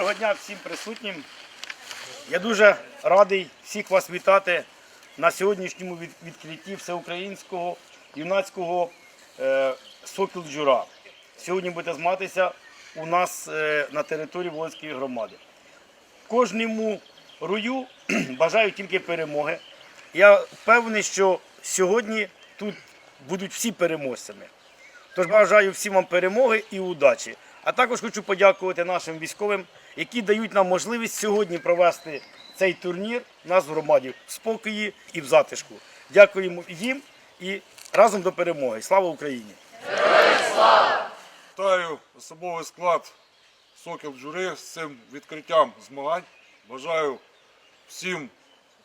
Доброго дня всім присутнім. Я дуже радий всіх вас вітати на сьогоднішньому відкритті всеукраїнського юнацького е, сокіл джура. Сьогодні буде змагатися у нас е, на території Волинської громади. Кожному рою бажаю тільки перемоги. Я впевнений, що сьогодні тут будуть всі переможцями. Тож бажаю всім вам перемоги і удачі. А також хочу подякувати нашим військовим, які дають нам можливість сьогодні провести цей турнір у нас в громаді в спокої і в затишку. Дякуємо їм і разом до перемоги. Слава Україні! Вітаю особовий склад Сокіл Джури з цим відкриттям змагань. Бажаю всім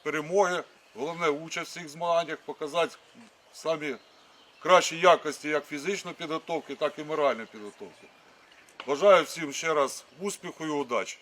перемоги. Головне участь в цих змаганнях, показати самі кращі якості як фізичної підготовки, так і моральної підготовки. Бажаю всім ще раз успіху і удачі.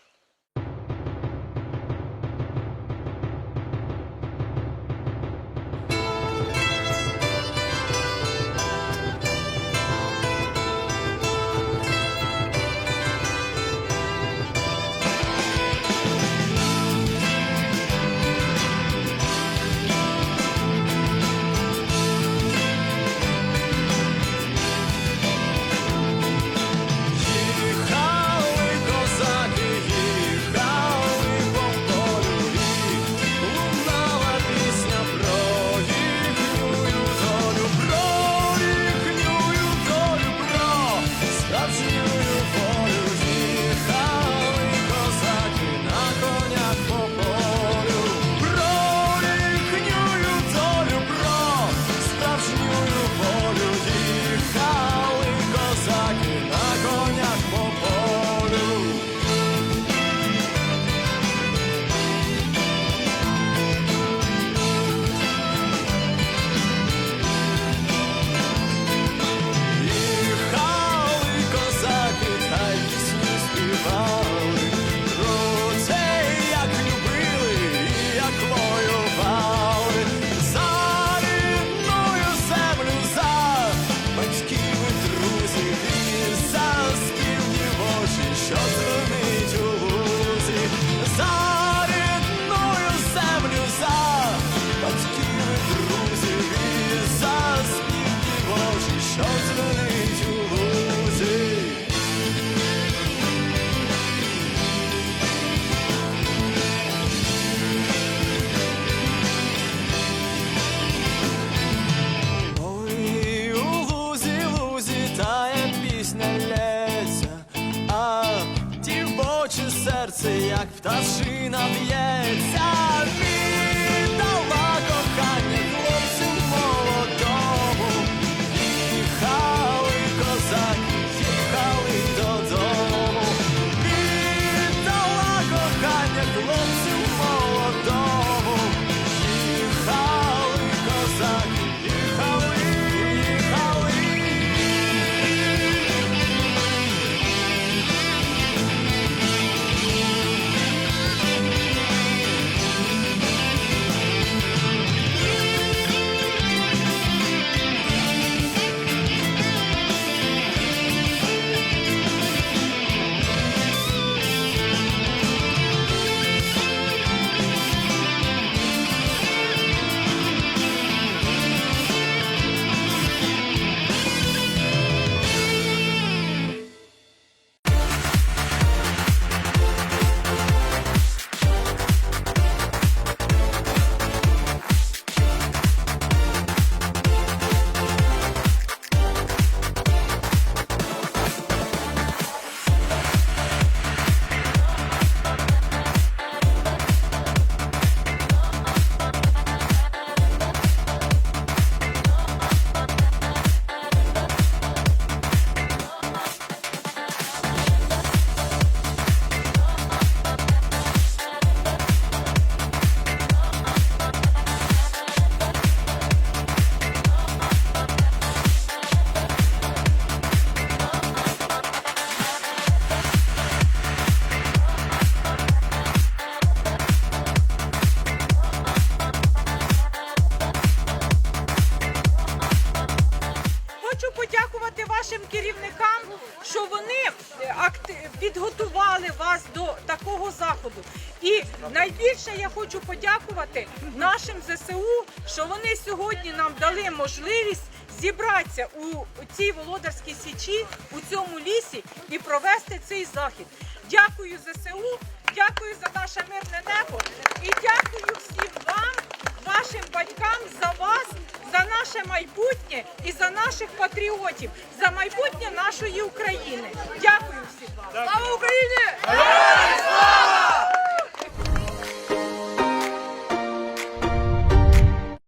kroczy serce jak ptaszyna wieca. хочу подякувати вашим керівникам, що вони е, підготували вас до такого заходу. І найбільше я хочу подякувати нашим ЗСУ, що вони сьогодні нам дали можливість зібратися у цій володарській січі у цьому лісі і провести цей захід. Дякую ЗСУ, дякую за наше мирне небо. наше майбутнє і за наших патріотів, за майбутнє нашої України. Дякую всім вам. Слава Україні!